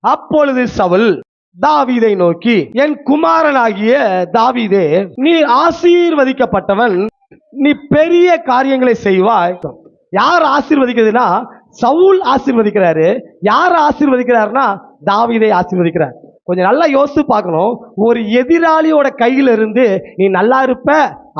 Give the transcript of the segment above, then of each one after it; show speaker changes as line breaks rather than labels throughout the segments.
அப்பொழுது சவுல் தாவீதை நோக்கி என் குமாரனாகிய தாவீதே நீ ஆசீர்வதிக்கப்பட்டவன். நீ பெரிய காரியங்களை செய்வாய். யார் ஆசீர்வதிக்கிறதுனா சவுல் ஆசீர்வதிக்கிறாரு. யார் ஆசீர்வதிக்கிறாருன்னா தாவீதை ஆசீர்வதிக்கிறார். கொஞ்சம் நல்லா யோசித்து பார்க்கணும். ஒரு எதிராளியோட கையில இருந்து நீ நல்லா இருப்ப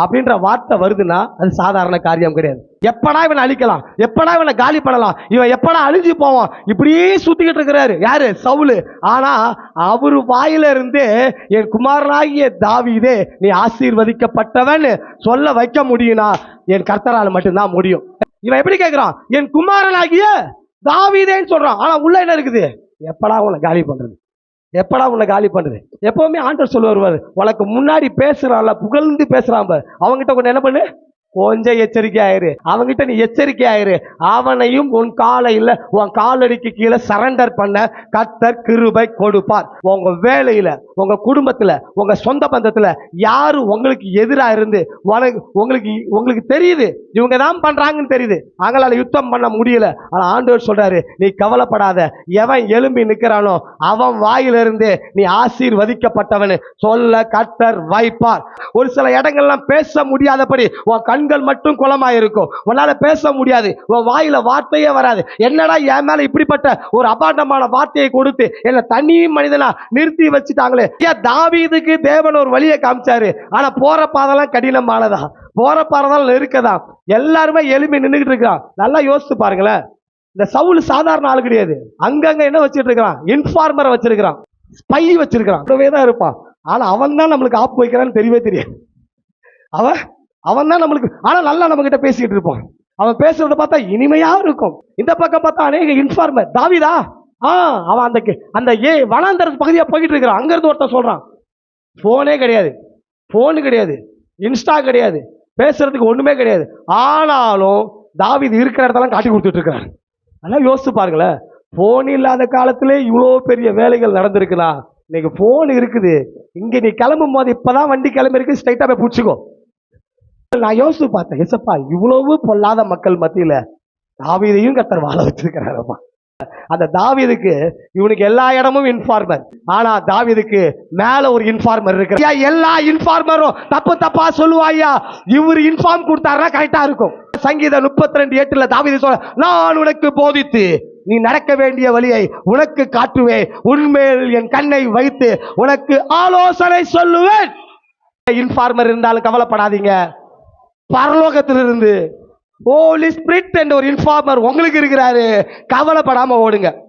அப்படின்ற வார்த்தை வருதுன்னா அது சாதாரண காரியம் கிடையாது. எப்படா இவனை அழிக்கலாம்? எப்படா இவனை காலி பண்ணலாம்? இவன் எப்படா அழிஞ்சு போவான்? இப்படியே சுத்திக்கிட்டு இருக்கிறாரு. யாரு? சவுலு. ஆனா அவர் வாயில இருந்து என் குமாரனாகிய தாவிதே நீ ஆசீர்வதிக்கப்பட்டவன். சொல்ல வைக்க முடியும்னா என் கர்த்தரால் மட்டும்தான் முடியும். இவன் எப்படி கேட்கிறான் என் குமாரனாகிய தாவீதேன்னு சொல்றான். ஆனா உள்ள என்ன இருக்குது? எப்படா உன்னை காலி பண்றது? எப்படா உன்னை காலி பண்ணுது? எப்பவுமே ஆண்டவர் சொல்லுவார் வருவார் உனக்கு முன்னாடி பேசுகிறான்ல புகழ்ந்து பேசுகிறான் அவங்ககிட்ட கொஞ்சம் என்ன பண்ணு? கொஞ்சம் எச்சரிக்கை ஆயிரு. அவங்கிட்ட நீ எச்சரிக்கை ஆயிரு. அவனையும் உன் காலையில் உன் காலடிக்கு கீழே சரண்டர் பண்ண கத்தர் கிருபை கொடுப்பார். உங்க வேலையில உங்க குடும்பத்துல உங்க சொந்த பந்தத்துல யாரு உங்களுக்கு எதிராக இருந்து உனக்கு உங்களுக்கு உங்களுக்கு தெரியுது. இவங்க தான் பண்றாங்கன்னு தெரியுது. அவங்களால யுத்தம் பண்ண முடியல. ஆனா ஆண்டவர் சொல்றாரு நீ கவலைப்படாத. எவன் எழும்பி நிற்கிறானோ அவன் வாயிலிருந்து நீ ஆசீர்வதிக்கப்பட்டவனு சொல்ல கத்தர் வைப்பார் ஒரு சில இடங்கள்லாம் பேச முடியாதபடி உன் கண்கள் மட்டும் குளமாயிருக்கும். உன்னால் உன்னால பேச முடியாது. உன் வாயில வார்த்தையே வராது. என்னடா என் மேல இப்படிப்பட்ட ஒரு அபாண்டமான வார்த்தையை கொடுத்து என்ன தனி மனிதனா நிறுத்தி வச்சுட்டாங்களே? ஏன் தாவீதுக்கு தேவன் ஒரு வழியை காமிச்சாரு. ஆனா போற பாதெல்லாம் கடினமானதா? போற பாதெல்லாம் நெருக்கதான் எல்லாருமே எளிமை நின்றுக்கிட்டு இருக்கான். நல்லா யோசிச்சு பாருங்களேன். இந்த சவுல் சாதாரண ஆள் கிடையாது. அங்கங்க என்ன வச்சுட்டு இருக்கிறான்? இன்ஃபார்மரை வச்சிருக்கிறான். ஸ்பை வச்சிருக்கிறான். கூடவே தான் இருப்பான். ஆனா அவன் தான் நம்மளுக்கு ஆப்பு வைக்கிறான்னு தெரியவே தெரியாது. அவன் அவன் தான் நம்மளுக்கு ஆனா நல்லா நம்ம கிட்ட பேசிக்கிட்டு இருப்பான். அவன் பேசுறத பார்த்தா இனிமையா இருக்கும். இந்த பக்கம் பார்த்தா அநேக இன்ஃபார்மர் தாவிதா? ஆ அவன் அந்த கே- அந்த ஏ வனாந்தர பகுதியா போய்கிட்டு இருக்கிறான். அங்கிருந்து ஒருத்தன் சொல்றான். போனே கிடையாது. ஃபோனு கிடையாது. இன்ஸ்டா கிடையாது. பேசுறதுக்கு ஒண்ணுமே கிடையாது. ஆனாலும் தாவிது இருக்கிற இடத்தெல்லாம் காட்டி கொடுத்துட்டு இருக்கிறான் நல்லா யோசிச்சு பாருங்களேன். போன் இல்லாத காலத்திலே இவ்வளோ பெரிய வேலைகள் நடந்திருக்குதா? இன்னைக்கு போன் இருக்குது. இங்கே நீ கிளம்பும் போது இப்பதான் வண்டி கிளம்பி இருக்கு போய் பிடிச்சிக்கோ. நான் யோசிச்சு பார்த்தேன் எசப்பா இவ்வளவு பொல்லாத மக்கள் மத்தியில தாவீதையும் கத்தர் வாழ வச்சிருக்கிறாரப்பா அந்த தாவீதுக்கு இவனுக்கு எல்லா இடமும் இன்ஃபார்மர் ஆனா தாவீதுக்கு மேல ஒரு இன்ஃபார்மர் இருக்கு எல்லா இன்ஃபார்மரும் தப்பு தப்பா சொல்லுவாயா இவர் இன்ஃபார்ம் கொடுத்தாருன்னா கரெக்டா இருக்கும். சங்கீதம் முப்பத்தி ரெண்டு எட்டுல தாவீது சொல்ல நான் உனக்கு போதித்து நீ நடக்க வேண்டிய வழியை உனக்கு காட்டுவேன். உண்மையில் என் கண்ணை வைத்து உனக்கு ஆலோசனை சொல்லுவேன். இன்ஃபார்மர் இருந்தாலும் கவலைப்படாதீங்க. பரலோகத்திலிருந்து ஹோலி ஸ்பிரிட் என்ற ஒரு இன்ஃபார்மர் உங்களுக்கு இருக்கிறாரு. கவலைப்படாம ஓடுங்க.